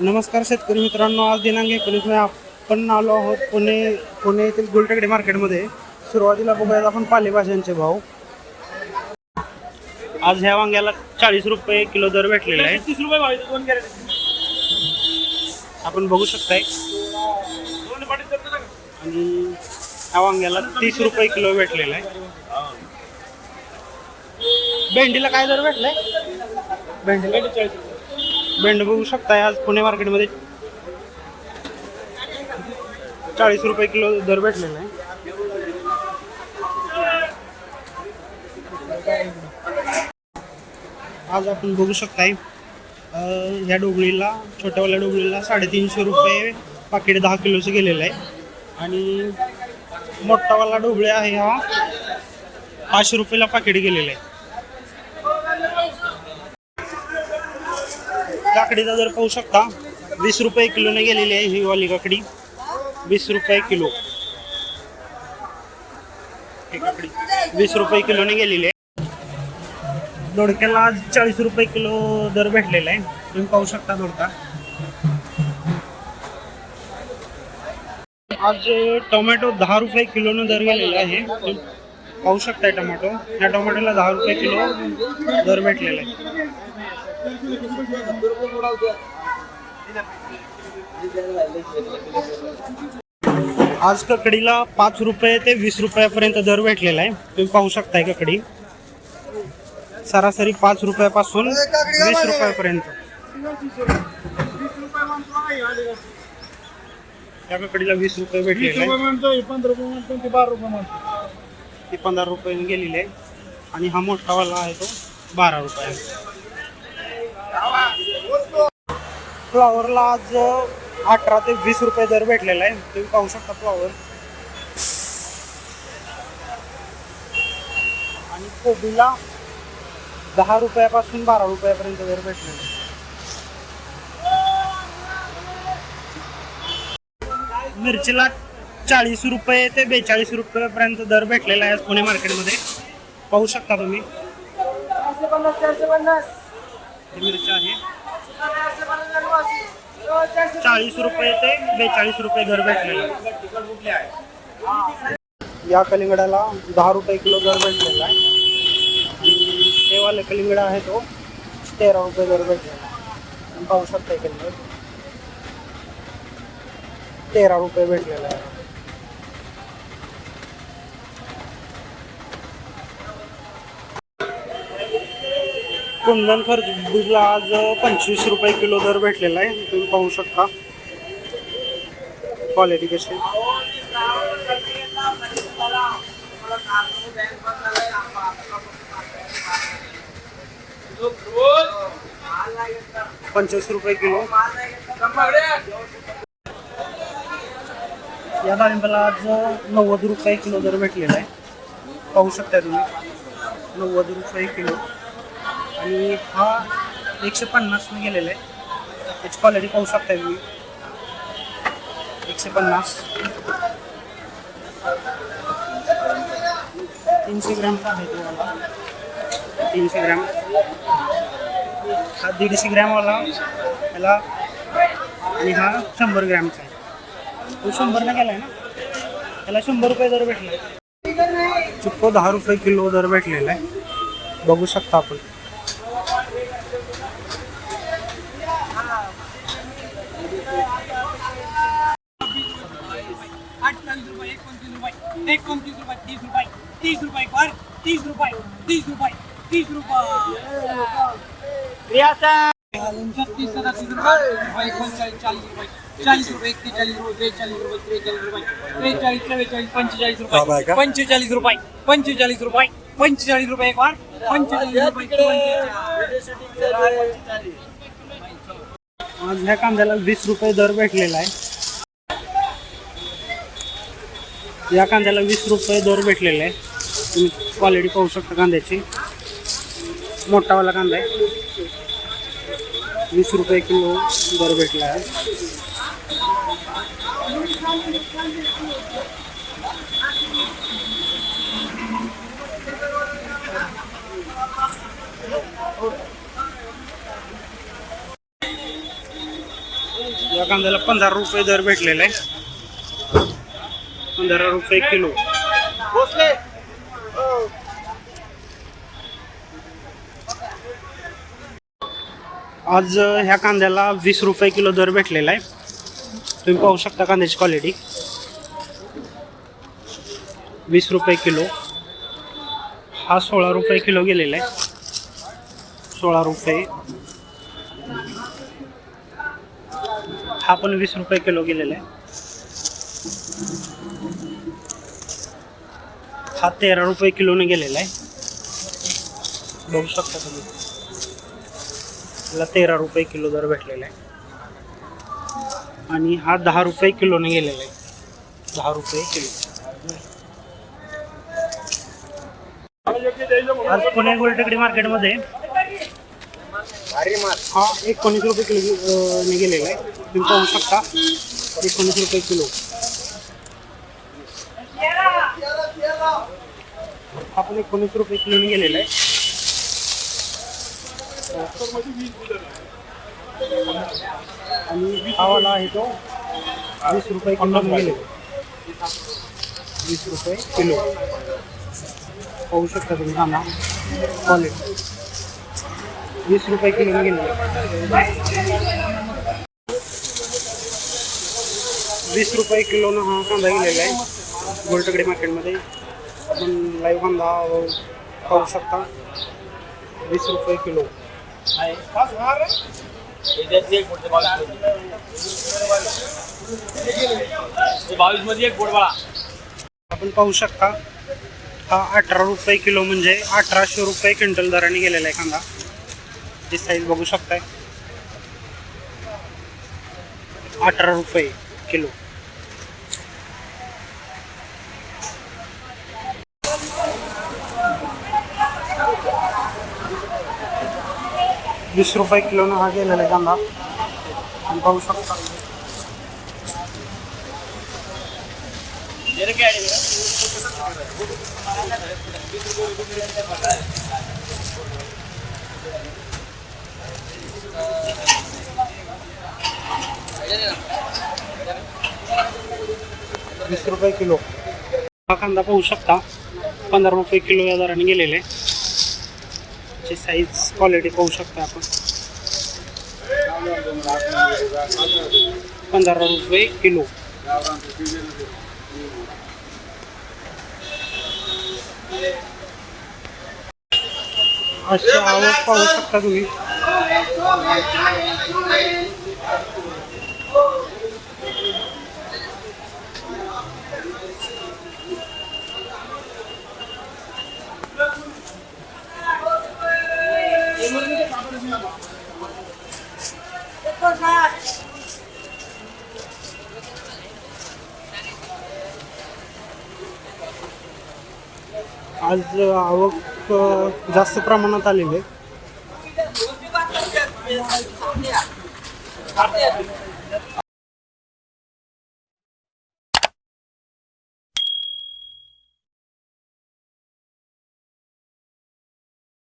नमस्कार शेतकरी मित्रांनो आज दिनांक एकोणीस मे आपण आलो आहोत पुणे पुणे येथील गुलटेकडे मार्केटमध्ये. सुरुवातीला बघूयात आपण पालेभाज्यांचे भाव. आज ह्या वांग्याला चाळीस रुपये किलो दर भेटलेला आहे. तीस रुपये भाव दोन आपण बघू शकताय. आणि ह्या वांग्याला तीस रुपये किलो भेटलेला आहे. भेंडीला काय दर भेटलाय? भेंडीला चाळीस रुपये. भेंड बघू शकताय आज पुणे मार्केटमध्ये. चाळीस रुपये किलो दर भेटलेला आहे. आज आपण बघू शकताय ह्या डोबळीला छोट्यावाल्या डोबळीला साडेतीनशे रुपये पाकिट दहा किलोचं गेलेलं आहे. आणि मोठावाला डोबळे आहे हा पाचशे रुपयाला पाकिट गेलेला आहे. काकडीचा दर पाहू शकता वीस रुपये किलोने गेलेली आहे ही वाली काकडी. वीस रुपये किलो. ही काकडी वीस रुपये किलोने गेलेली आहे. दोडक्याला आज चाळीस रुपये किलो दर भेटलेला आहे. तुम्ही पाहू शकता दोडका. आज टोमॅटो दहा रुपये किलोनं दर गेलेला आहे. पाहू शकताय टोमॅटो. या टोमॅटोला दहा रुपये किलो दर भेटलेला आहे. आज ककडीला पाच रुपये ते वीस रुपयापर्यंत दर भेटलेला आहे. तुम्ही पाहू शकताय ककडी. सरासरी पाच रुपयापासून वीस रुपयापर्यंत. त्या ककडीला वीस रुपये भेटलेले रुपये पंधरा रुपये ते रुपये पंधरा रुपयाने गेलेली आहे. आणि हा मोठावाला आहे तो बारा रुपये फ्लॉवरला आज अठरा ते वीस रुपये दर भेटलेला आहे. तुम्ही पाहू शकता फ्लॉवर. आणि कोबीला दहा रुपयापासून बारा रुपयापर्यंत दर भेटलेला आहे. मिरचीला चाळीस रुपये ते बेचाळीस रुपयापर्यंत दर भेटलेला आहे पुणे मार्केटमध्ये. पाहू शकता तुम्ही. मिरची आहे. चाळीस रुपये ते बेचाळीस रुपये घर भेटलेलं. या कलिंगडाला दहा रुपये किलो घर भेटलेला आहे. हे वाले कलिंगड आहे तो तेरा रुपये घर भेटलेला आहे. पाहू शकता कलिंगड. तेरा रुपये भेटलेला आहे. कुंदन खरबूजला आज पंचवीस रुपये किलो दर भेटलेला आहे. तुम्ही पाहू शकता. क्वालिटी कशी पंचवीस रुपये किलो. या डाळिंबाला आज नव्वद रुपये किलो दर भेटलेला आहे. पाहू शकता तुम्ही. नव्वद रुपये किलो. आणि हा एकशे पन्नासने गेलेला आहे. त्याची क्वालिटी पाहू शकता तुम्ही. एकशे पन्नास. तीनशे ग्रॅमचा आहे तुम्हाला? तीनशे ग्रॅम. हा दीडशे ग्रॅमवाला. याला आणि हा शंभर ग्रॅमचा आहे. तो शंभरनं गेला आहे ना? त्याला शंभर रुपये दर भेटला चुक्को दहा रुपये किलो दर भेटलेला आहे. बघू शकता आपण अठ्ठावीस रुपये एकोणतीस रुपये एकोणतीस रुपये तीस रुपये. तीस रुपये पर तीस रुपये. तीस रुपये. तीस रुपये. छत्तीस सदतीस रुपये. एकोणचाळीस चाळीस रुपये. चाळीस रुपये एक्केचाळीस रुपये बेचाळीस रुपये त्रेचाळीस रुपये. त्रेचाळीस चव्वेचाळीस पंचेचाळीस रुपये. पंचेचाळीस रुपये. पंचेचाळीस रुपये. पंचेचाळीस रुपये एक वार. पंचेचाळीस रुपये. आज ह्या कांद्याला वीस रुपये दर भेटलेला आहे. या कांद्याला वीस रुपये दर भेटलेला आहे. तुम्ही क्वालिटी पाहू शकता कांद्याची. मोठावाला कांदा आहे. वीस रुपये किलो दर भेटला आहे. या कांद्याला पंधरा रुपये दर भेटलेला आहे. पंधरा रुपये किलो. आज अ, ह्या कांद्याला वीस रुपये किलो दर भेटलेला आहे. तुम्ही पाहू शकता कांद्याची क्वालिटी वीस रुपये किलो. हा सोळा रुपये किलो गेलेला आहे. सोळा रुपये. हा पण वीस रुपये किलो गेलेला आहे. हा तेरा रुपये किलोने गेलेला आहे. बघू शकता तुम्ही. त्याला तेरा रुपये किलो दर भेटलेला आहे. आणि हा दहा रुपये किलोने गेलेला आहे. दहा रुपये किलो. आज पुणे गोलटेकडी मार्केटमध्ये हा एकोणीस रुपये किलो ने गेलेला आहे. तुम्ही पाहू शकता. एकोणीस रुपये किलो. हा पण एकोणीस रुपये किलोने गेलेला आहे. आणि हा वाला आहे तो वीस रुपये किलो गेले वीस रुपये किलो. पाहू शकता तुम्ही कांदा क्वालिटी वीस रुपये किलो गेले वीस रुपये किलोनं हा कांदा गेलेला आहे. गोलटकडे मार्केटमध्ये आपण लाईव्ह कांदा पाहू शकता. वीस रुपये किलो. बावीसमध्ये एक बाळा. आपण पाहू शकता हा अठरा रुपये किलो म्हणजे अठराशे रुपये क्विंटल दराने गेलेला आहे कांदा. ही साईज बघू शकताय. अठरा रुपये किलो. वीस रुपये किलोनं हा गेलेला आहे कांदा. आणि पाहू शकता. वीस रुपये किलो. हा कांदा पाहू शकता. पंधरा रुपये किलो या दराने गेलेले. आहे ची साईज क्वालिटी पाहू शकता आपण. पंधरा रुपये किलो. अशी आवक पाहू शकता तुम्ही. आज आवक जास्त प्रमाणात आलेली आहे.